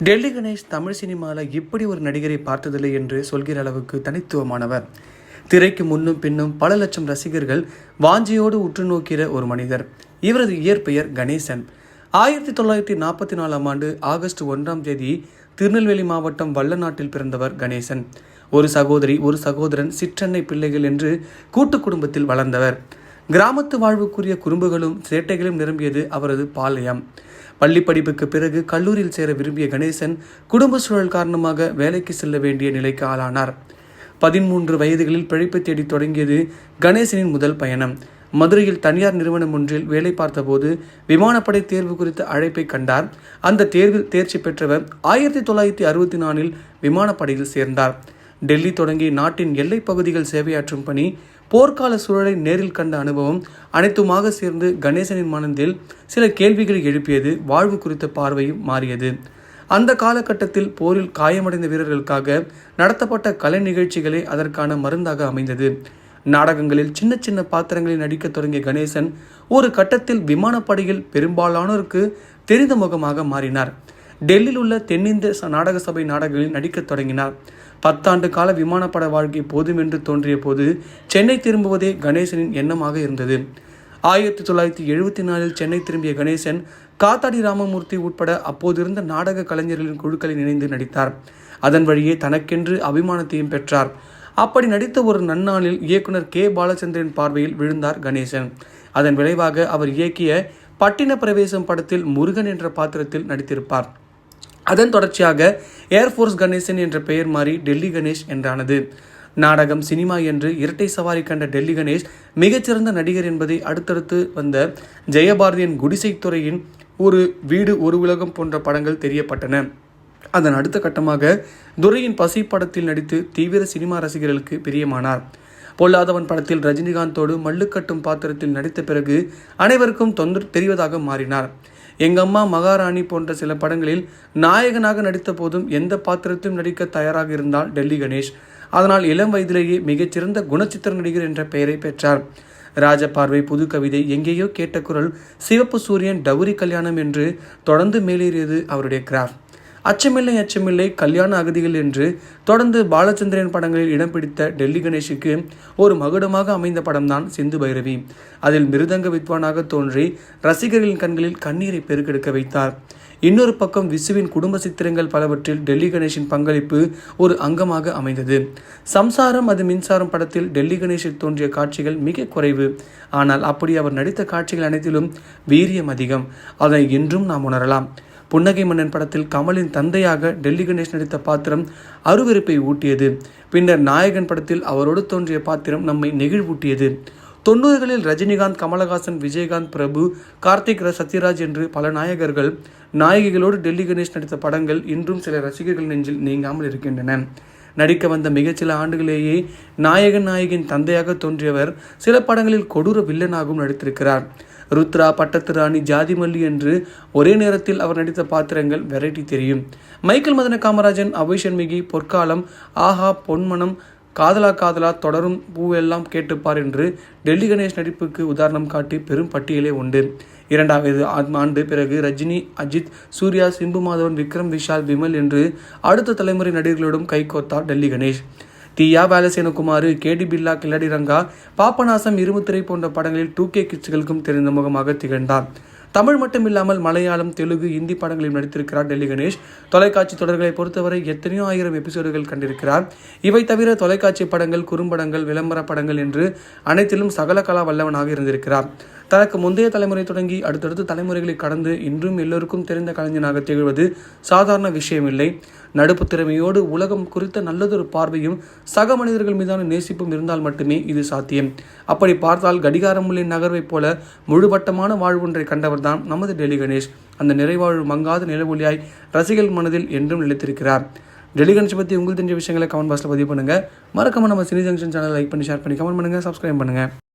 டெல்லி கணேஷ் தமிழ் சினிமாவில் இப்படி ஒரு நடிகரை பார்த்ததில்லை என்று சொல்கிற அளவுக்கு தனித்துவமானவர். திரைக்கு முன்னும் பின்னும் பல லட்சம் ரசிகர்கள் வாஞ்சியோடு உற்று நோக்கிற ஒரு மனிதர். இவரது இயற்பெயர் கணேசன். ஆயிரத்தி தொள்ளாயிரத்தி நாற்பத்தி நாலாம் ஆண்டு ஆகஸ்ட் ஒன்றாம் தேதி திருநெல்வேலி மாவட்டம் வல்லநாட்டில் பிறந்தவர் கணேசன். ஒரு சகோதரி ஒரு சகோதரன் சிற்றன்னை பிள்ளைகள் என்று கூட்டு குடும்பத்தில் வளர்ந்தவர். கிராமத்து வாழ்வுக்குரிய குறும்புகளும் சேட்டைகளும் நிரம்பியது அவரது பாளையம். பள்ளி படிப்புக்கு பிறகு கல்லூரியில் சேர விரும்பிய கணேசன் குடும்ப சூழல் காரணமாக வேலைக்கு செல்ல வேண்டிய நிலைக்கு ஆளானார். பதிமூன்று வயதுகளில் பிழைப்பு தேடி தொடங்கியது கணேசனின் முதல் பயணம். மதுரையில் தனியார் நிறுவனம் ஒன்றில் வேலை பார்த்தபோது விமானப்படை தேர்வு குறித்த அழைப்பை கண்டார். அந்த தேர்வில் தேர்ச்சி பெற்றவர் ஆயிரத்தி தொள்ளாயிரத்தி அறுபத்தி நாலில் விமானப்படையில் சேர்ந்தார். டெல்லி தொடங்கி நாட்டின் எல்லைப் பகுதிகள் சேவையாற்றும் பணி போர்க்கால சூழலை நேரில் கண்ட அனுபவம் அனைத்துமாக சேர்ந்து கணேசனின் மனதில் சில கேள்விகளை எழுப்பியது வாழ்வு குறித்த பார்வையும் மாறியது. அந்த காலகட்டத்தில் போரில் காயமடைந்த வீரர்களுக்காக நடத்தப்பட்ட கலை நிகழ்ச்சிகளே அதற்கான மருந்தாக அமைந்தது. நாடகங்களில் சின்ன சின்ன பாத்திரங்களில் நடிக்க தொடங்கிய கணேசன் ஒரு கட்டத்தில் விமானப்படையில் பெரும்பாலானோருக்கு தெரிந்த முகமாக மாறினார். டெல்லியில் உள்ள தென்னிந்திய நாடக சபை நாடகங்களில் நடிக்க தொடங்கினார். பத்தாண்டு கால விமானப்பட வாழ்க்கை போதும் என்று தோன்றிய போது சென்னை திரும்புவதே கணேசனின் எண்ணமாக இருந்தது. ஆயிரத்தி தொள்ளாயிரத்தி எழுபத்தி நாலில் சென்னை திரும்பிய கணேசன் காத்தாடி ராமமூர்த்தி உட்பட அப்போதிருந்த நாடக கலைஞர்களின் குழுக்களில் இணைந்து நடித்தார். அதன் வழியே தனக்கென்று அபிமானத்தையும் பெற்றார். அப்படி நடித்த ஒரு நன்னாளில் இயக்குனர் கே. பாலச்சந்திரன் பார்வையில் விழுந்தார் கணேசன். அதன் விளைவாக அவர் இயக்கிய பட்டின பிரவேசம் படத்தில் முருகன் என்ற பாத்திரத்தில் நடித்திருப்பார். அதன் தொடர்ச்சியாக ஏர்ஃபோர்ஸ் கணேசன் என்ற பெயர் மாறி டெல்லி கணேஷ் என்றானது. நாடகம் சினிமா என்று இரட்டை சவாரி கண்ட டெல்லி கணேஷ் மிகச்சிறந்த நடிகர் என்பதை அடுத்தடுத்து வந்த ஜெயபாரதியின் குடிசைத்துறையின் ஒரு வீடு ஒரு உலகம் போன்ற படங்கள் தெரியப்பட்டன. அதன் அடுத்த கட்டமாக துரையின் பசி படத்தில் நடித்து தீவிர சினிமா ரசிகர்களுக்கு பிரியமானார். பொல்லாதவன் படத்தில் ரஜினிகாந்தோடு மல்லுக்கட்டும் பாத்திரத்தில் நடித்த பிறகு அனைவருக்கும் தொந்தர் தெரிவதாக மாறினார். எங்கம்மா மகாராணி போன்ற சில படங்களில் நாயகனாக நடித்த போதும் எந்த பாத்திரத்தையும் நடிக்க தயாராக இருந்தால் டெல்லி கணேஷ். அதனால் இளம் வயதிலேயே மிகச்சிறந்த குணச்சித்திர நடிகர் என்ற பெயரை பெற்றார். ராஜபார்வை புது கவிதை எங்கேயோ கேட்ட குரல் சிவப்பு சூரியன் டவுரி கல்யாணம் என்று தொடர்ந்து மேலேறியது அவருடைய கிராஃப்ட் அச்சமில்லை அச்சமில்லை கல்யாண அகதிகள் என்று தொடர்ந்து பாலச்சந்திரன் படங்களில் இடம் பிடித்த டெல்லி கணேஷுக்கு ஒரு மகுடமாக அமைந்த படம்தான் சிந்து பைரவி. அதில் மிருதங்க வித்வானாக தோன்றி ரசிகர்களின் கண்களில் கண்ணீரை பெருக்கெடுக்க வைத்தார். இன்னொரு பக்கம் விசுவின் குடும்ப சித்திரங்கள் பலவற்றில் டெல்லி கணேஷின் பங்களிப்பு ஒரு அங்கமாக அமைந்தது. சம்சாரம் அது மின்சாரம் படத்தில் டெல்லி கணேஷில் தோன்றிய காட்சிகள் மிக குறைவு. ஆனால் அப்படி அவர் நடித்த காட்சிகள் அனைத்திலும் வீரியம் அதிகம். அதை இன்றும் நாம் உணரலாம். புன்னகை மன்னன் படத்தில் கமலின் தந்தையாக டெல்லி கணேஷ் நடித்த பாத்திரம் அருவருப்பை ஊட்டியது. பின்னர் நாயகன் படத்தில் அவரோடு தோன்றிய பாத்திரம் நம்மை நெகிழ்வூட்டியது. தொண்ணூறுகளில் ரஜினிகாந்த் கமலஹாசன் விஜயகாந்த் பிரபு கார்த்திக் சத்யராஜ் என்று பல நாயகர்கள் நாயகிகளோடு டெல்லி கணேஷ் நடித்த படங்கள் இன்றும் சில ரசிகர்கள் நெஞ்சில் நீங்காமல் இருக்கின்றன. நடிக்க வந்த மிகச்சில ஆண்டுகளேயே நாயகன் நாயகின் தந்தையாக தோன்றியவர் சில படங்களில் கொடூர வில்லனாகவும் நடித்திருக்கிறார். ருத்ரா பட்டத்து ராணி ஜாதிமல்லி என்று ஒரே நேரத்தில் அவர் நடித்த பாத்திரங்கள் வெரைட்டி தெரியும். மைக்கேல் மதன காமராஜன் அவைஷன்மிகி பொற்காலம் ஆஹா பொன்மனம் காதலா காதலா தொடரும் பூவெல்லாம் கேட்டுப்பார் என்று டெல்லி கணேஷ் நடிப்புக்கு உதாரணம் காட்டி பெரும் பட்டியலே உண்டு. இரண்டாவது ஆண்டு பிறகு ரஜினி அஜித் சூர்யா சிம்பு மாதவன் விக்ரம் விஷால் விமல் என்று அடுத்த தலைமுறை நடிகர்களோடும் கைகோர்த்தார் டெல்லி கணேஷ். தீயா பாலசேனகுமார் கேடி பில்லா கில்லடி ரங்கா பாப்பநாசம் இருமுத்திரை போன்ற படங்களில் டூ கே கிட்ஸ்களுக்கும் தெரிந்த முகமாக திகழ்ந்தார். தமிழ் மட்டும் இல்லாமல் மலையாளம் தெலுங்கு இந்தி படங்களில் நடித்திருக்கிறார் டெல்லி கணேஷ். தொலைக்காட்சி தொடர்களை பொறுத்தவரை எத்தனையோ ஆயிரம் எபிசோடுகள் கண்டிருக்கிறார். இவை தவிர தொலைக்காட்சி படங்கள் குறும்படங்கள் விளம்பர படங்கள் என்று அனைத்திலும் சகல கலா வல்லவனாக இருந்திருக்கிறார். தனக்கு முந்தைய தலைமுறை தொடங்கி அடுத்தடுத்து தலைமுறைகளை கடந்து இன்றும் எல்லோருக்கும் தெரிந்த கலைஞனாக திகழ்வது சாதாரண விஷயமில்லை. நடுப்பு திறமையோடு உலகம் குறித்த நல்லதொரு பார்வையும் சக மனிதர்கள் மீதான நேசிப்பும் இருந்தால் மட்டுமே இது சாத்தியம். அப்படி பார்த்தால் கடிகாரமுள்ளின் நகர்வைப் போல முழுவட்டமான வாழ்வொன்றை கண்டவர்தான் நமது டெல்லி கணேஷ். அந்த நிறைவாழ்வு மங்காத நிலவொலியாய் ரசிகர்கள் மனதில் என்றும் நிலைத்திருக்கிறார். டெல்லி கணேஷ் பற்றி உங்களுக்கு தெரிஞ்ச விஷயங்களை கமெண்ட் பாக்ஸில் பதிவு பண்ணுங்கள் மறக்காம நம்ம சினி ஜங்ஷன் சேனல் லைக் பண்ணி ஷேர் பண்ணி கமெண்ட் பண்ணுங்கள் சப்ஸ்கிரைப் பண்ணுங்கள்